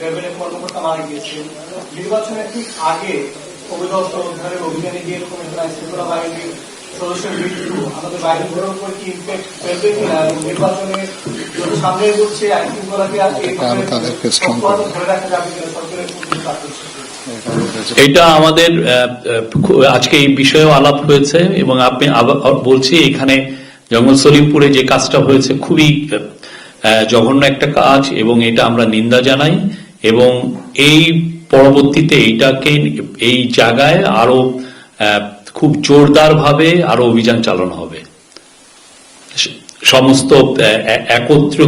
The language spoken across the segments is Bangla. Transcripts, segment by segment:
র্যাবের কর্মকর্তা মারা গিয়েছেন। নির্বাচনের ঠিক আগে উদ্ধারের অভিযানে গিয়ে এরকম একটা বাহিনীর সদস্যের মৃত্যু আমাদের বাহিনীগুলোর উপর কি ইম্প্যাক্ট ফেলবে কিনা এবং নির্বাচনে যত সামনে এগোচ্ছে আইনশৃঙ্খলাকে আর তাদেরকে ধরে রাখা যাবে কিনা সরকারের এটা আমাদের আজকে এই বিষয়েও আলাপ হয়েছে এবং আপনি বলছি এখানে জঙ্গল সলিমপুরে যে কাজটা হয়েছে খুবই আহ, জঘন্য একটা কাজ এবং এটা আমরা নিন্দা জানাই। এবং এই পরবর্তীতে এইটাকে এই জায়গায় আরও খুব জোরদার ভাবে আরও অভিযান চালানো হবে। সমস্ত একত্র,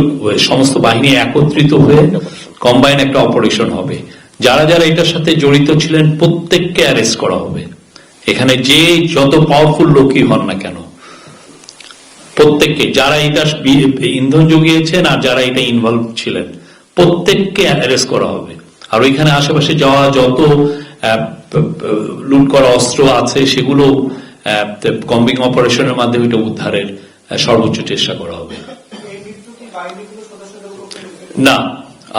সমস্ত বাহিনী একত্রিত হয়ে কম্বাইন একটা অপারেশন হবে। যারা যারা এটার সাথে জড়িত ছিলেন, প্রত্যেককে অ্যারেস্ট করা হবে। এখানে যে যত পাওয়ারফুল লোকই হন না কেন, প্রত্যেককে, যারা এটা ইন্ধন জুগিয়েছেন আর যারা এটা ইনভলভ ছিলেন প্রত্যেককে অ্যারেস্ট করা হবে। আর ওইখানে আশেপাশে যাওয়া, যত লুট করা অস্ত্র আছে, সেগুলো কম্বিং অপারেশনের মাধ্যমে এটা উদ্ধারের সর্বোচ্চ চেষ্টা করা হবে। না,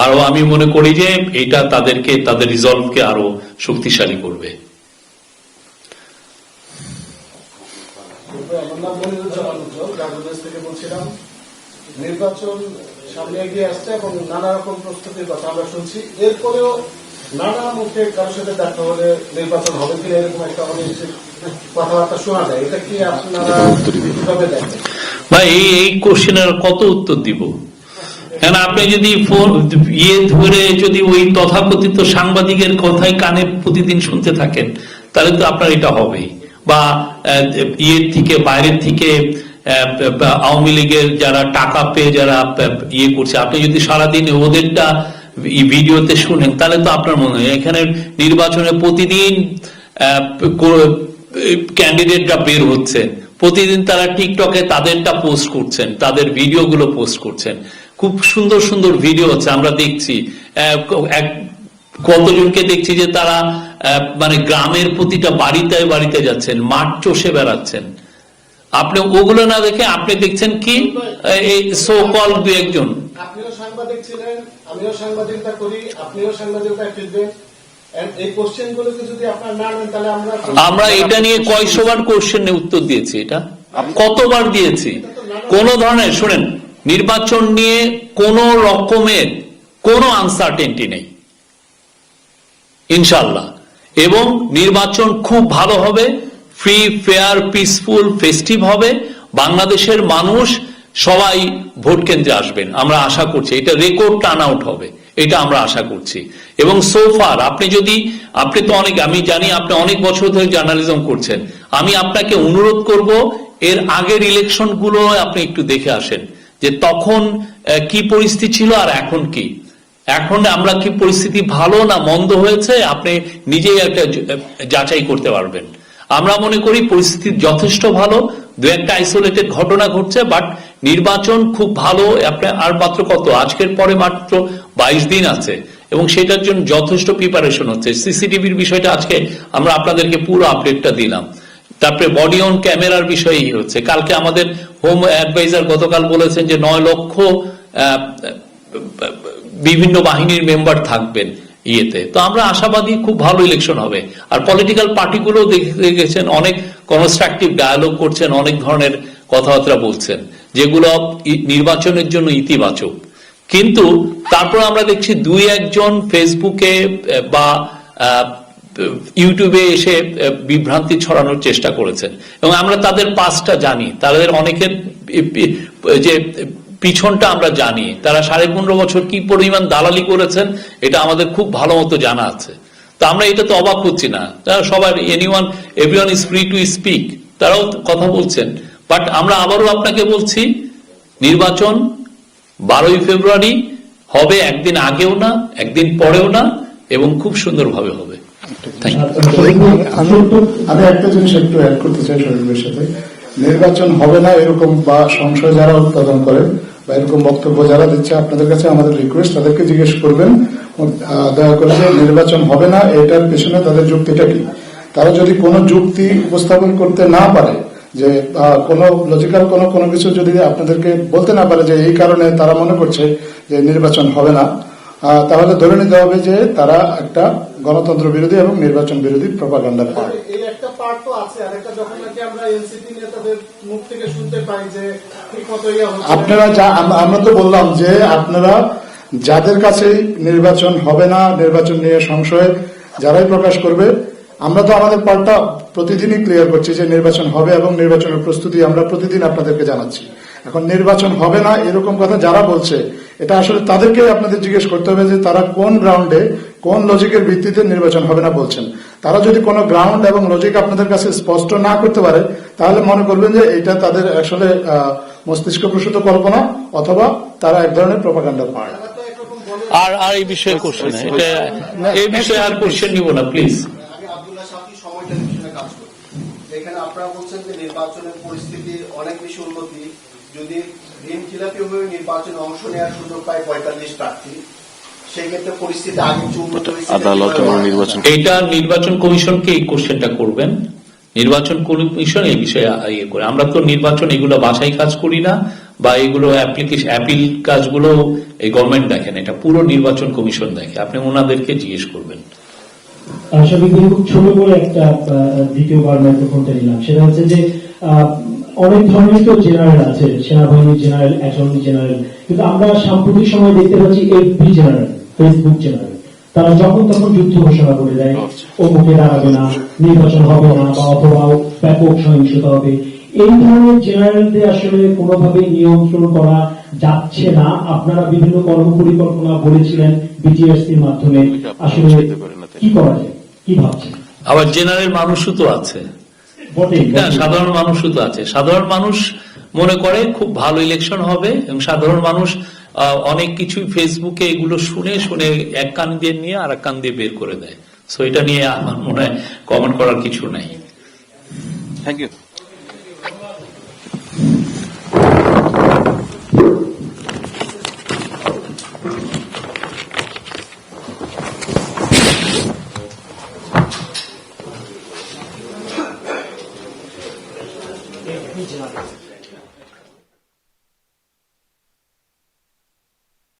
আরও আমি মনে করি যে এটা তাদেরকে, তাদের রিজলভকে আরও শক্তিশালী করবে। থেকে বলছিলাম নির্বাচন সামনে এগিয়ে আসছে এবং নানা রকম প্রস্তুতির কথা আমরা শুনছি। এরপরেও নানা মুখে কারোর সাথে দেখা হলে নির্বাচন হবে কিনা এরকম একটা অনেক কথাবার্তা শোনা যায়। এটা কি আপনারা ভাই, এই কোশ্চেনের কত উত্তর দিব? কেন আপনি যদি ইয়ে ধরে যদি ওই তথাকথিত সাংবাদিকের কথাই কানে প্রতিদিন শুনতে থাকেন, তাহলে তো আপনার এটা হবেই। বা ইয়ের থেকে, বাইরের থেকে আওয়ামী লীগের যারা টাকা পেয়ে যারা ইয়ে করছে, আপনি যদি সারাদিন ওদেরটা ভিডিওতে শুনেন, তাহলে তো আপনার মনে হয়, এখানে নির্বাচনে প্রতিদিন ক্যান্ডিডেটরা বের হচ্ছে। প্রতিদিন তারা টিকটকে তাদেরটা পোস্ট করছেন, তাদের ভিডিওগুলো পোস্ট করছেন। খুব সুন্দর সুন্দর ভিডিও হচ্ছে আমরা দেখছি। এক- কতজনকে দেখছি যে তারা মানে গ্রামের প্রতিটা বাড়িতে বাড়িতে যাচ্ছেন, মাঠ চষে বেড়াচ্ছেন। আপনি ওগুলো না দেখে আপনি দেখছেন কি? এই সো কল দু একজন। আপনিও সাংবাদিক ছিলেন আমিও সাংবাদিকতা করি আপনিও সাংবাদিকতা আমরা আমরা এটা নিয়ে কয়শোবার কোশ্চেনে উত্তর দিয়েছি এটা। কতবার দিয়েছি? কোন ধরনের শুনেন নির্বাচন নিয়ে কোন রকমের কোনো আনসার্টেনটি নেই। ইনশাল্লাহ এবং নির্বাচন খুব ভালো হবে ফ্রি ফেয়ার পিসফুল ফেস্টিভ হবে। বাংলাদেশের মানুষ সবাই ভোট কেন্দ্রে আসবেন। আমরা আশা করছি, এটা রেকর্ড টার্ন আউট হবে। এটা আমরা আশা করছি। এবং সোফার আপনি যদি, আপনি তো অনেক, আমি জানি আপনি অনেক বছর ধরে জার্নালিজম করছেন। আমি আপনাকে অনুরোধ করব, এর আগের ইলেকশনগুলো আপনি একটু দেখে আসেন। যে তখন কি পরিস্থিতি ছিল আর এখন কি? এখন আমরা কি পরিস্থিতি ভালো না মন্দ হয়েছে? আপনি নিজেই একটা যাচাই করতে পারবেন। আমরা মনে করি পরিস্থিতি যথেষ্ট ভালো, দু একটা আইসোলেটেড ঘটনা ঘটছে বাট নির্বাচন খুব ভালো আর মাত্র কত, আজকের পরে মাত্র বাইশ দিন আছে, এবং সেটার জন্য যথেষ্ট প্রিপারেশন হচ্ছে। সিসিটিভির বিষয়টা আজকে আমরা আপনাদেরকে পুরো আপডেটটা দিলাম। তারপরে বডি অন ক্যামেরার বিষয়েই হচ্ছে। কালকে আমাদের হোম অ্যাডভাইজার গতকাল বলেছেন যে নয় লক্ষ বিভিন্ন বাহিনীর মেম্বার থাকবেন। ইয়েতে। তো আমরা আশাবাদী খুব ভালো ইলেকশন হবে। আর পলিটিক্যাল পার্টিগুলো দেখে গেছেন অনেক কনস্ট্রাকটিভ ডায়ালগ করছেন, অনেক ধরনের কথাবার্তা বলছেন, যেগুলো নির্বাচনের জন্য ইতিবাচক। কিন্তু তারপর আমরা দেখছি দুই একজন ফেসবুকে বা ইউটিউবে এসে বিভ্রান্তি ছড়ানোর চেষ্টা করেছেন। এবং আমরা তাদের পাসটা জানি। তাদের অনেকের যে পিছনটা আমরা জানি। তারা সাড়ে পনেরো বছর কি পরিমাণ দালালি করেছেন, এটা আমাদের খুব ভালো মতো জানা আছে। তো আমরা এটা তো অবাক হচ্ছি না। তারা সবাই anyone everyone is free to speak তারাও কথা বলছেন। বাট আমরা আবারও আপনাকে বলছি, নির্বাচন বারোই ফেব্রুয়ারি হবে, একদিন আগেও না, একদিন পরেও না, এবং খুব সুন্দরভাবে হবে। নির্বাচন হবে না এরকম বা সংশয় যারা উৎপাদন করে বা এরকম বক্তব্য যারা দিচ্ছে আপনাদের কাছে আমাদের রিকোয়েস্ট তাদেরকে জিজ্ঞেস করবেন। দয়া করে যে নির্বাচন হবে না, এটার পেছনে তাদের যুক্তিটা কি? তারা যদি কোনো যুক্তি উপস্থাপন করতে না পারে, যে কোনো লজিক্যাল কোনো কোনো কিছু যদি আপনাদেরকে বলতে না পারে যে এই কারণে তারা মনে করছে যে নির্বাচন হবে না তাহলে ধরে নিতে হবে যে তারা একটা গণতন্ত্র বিরোধী এবং নির্বাচন বিরোধী প্রপাগান্ডার পার্ট এই একটা পার্ট তো আছে আর একটা যখন নাকি আমরা এনসিপি নেতাদের মুখ থেকে শুনতে পাই যে ঠিক মতো ইয়ে হচ্ছে। আপনারা যা আমরা তো বললাম যে আপনারা যাদের কাছে নির্বাচন হবে না নির্বাচন নিয়ে সংশয় যারাই প্রকাশ করবে আমরা তো আমাদের পাল্টা প্রতিদিনই ক্লিয়ার করছি যে নির্বাচন হবে এবং নির্বাচনের প্রস্তুতি আমরা প্রতিদিন আপনাদেরকে জানাচ্ছি। এখন নির্বাচন হবে না এরকম কথা যারা বলছে এটা আসলে তাদেরকেই আপনাদের জিজ্ঞেস করতে হবে যে তারা কোন গ্রাউন্ডে কোন লজিকের ভিত্তিতে নির্বাচন হবে না বলছেন। তারা যদি কোনো গ্রাউন্ড এবং লজিক আপনাদের কাছে স্পষ্ট না করতে পারে তাহলে মনে করবেন যে এটা তাদের আসলে আহ, মস্তিষ্ক প্রসূত কল্পনা অথবা তারা এক ধরনের একরকম বলে আর আর এই বিষয়ে কোশ্চেন এটা এই বিষয়ে আর কোশ্চেন নিব না প্লিজ আমি আব্দুল্লাহ সাফি সময়টার পিছনে কাজ করি যেখানে আপনারা বলছেন যে নির্বাচনের পরিস্থিতি অনেক বেশি উন্নতি যদি ঋণ খিলাপি হয়ে নির্বাচনে অংশ নেওয়ার সুযোগ পায় পঁয়তাল্লিশ প্রার্থী আদালত এবং নির্বাচন কমিশনকে এই কোশ্চেনটা করবেন? নির্বাচন কমিশন এই বিষয়ে ইয়ে করে। আমরা তো নির্বাচন এগুলো বাছাই কাজ করি না বা এগুলো অ্যাপ্লিকেশন অ্যাপিল কাজগুলো এই গভর্নমেন্ট দেখেন এটা পুরো নির্বাচন কমিশন দেখে। আপনি ওনাদেরকে জিজ্ঞেস করবেন। আশাবিক খুব ছোট করে একটা দ্বিতীয়বার মাইক্রোফোনটা নিলাম। সেটা হচ্ছে যে আহ, অনেক ধরনের তো জেনারেল আছে সেনাবাহিনী জেনারেল অ্যাটর্নি জেনারেল কিন্তু আমরা সাম্প্রতিক সময় দেখতে পাচ্ছি এফবি জেনারেল ফেসবুক জেনারেল তারা যখন তখন যুদ্ধ ঘোষণা করে দেয় ও মুখে দাঁড়াবে না নির্বাচন হবে না বা অথবা ব্যাপক সহিংসতা হবে। এই ধরনের জেনারেলদের আসলে কোনোভাবে নিয়ন্ত্রণ করা যাচ্ছে না। আপনারা বিভিন্ন কর্ম পরিকল্পনা বলেছিলেন বিটিএসসির মাধ্যমে। আসলে কি করা যায়? কি ভাবছেন? আবার জেনারেল মানুষও তো আছে। সাধারণ মানুষও তো আছে। সাধারণ মানুষ মনে করে খুব ভালো ইলেকশন হবে এবং সাধারণ মানুষ আহ, অনেক কিছু ফেসবুকে এগুলো শুনে শুনে এক কান দিয়ে নিয়ে আর এক কান দিয়ে বের করে দেয়। সো এটা নিয়ে আমার মনে হয় কমেন্ট করার কিছু নাই। Thank you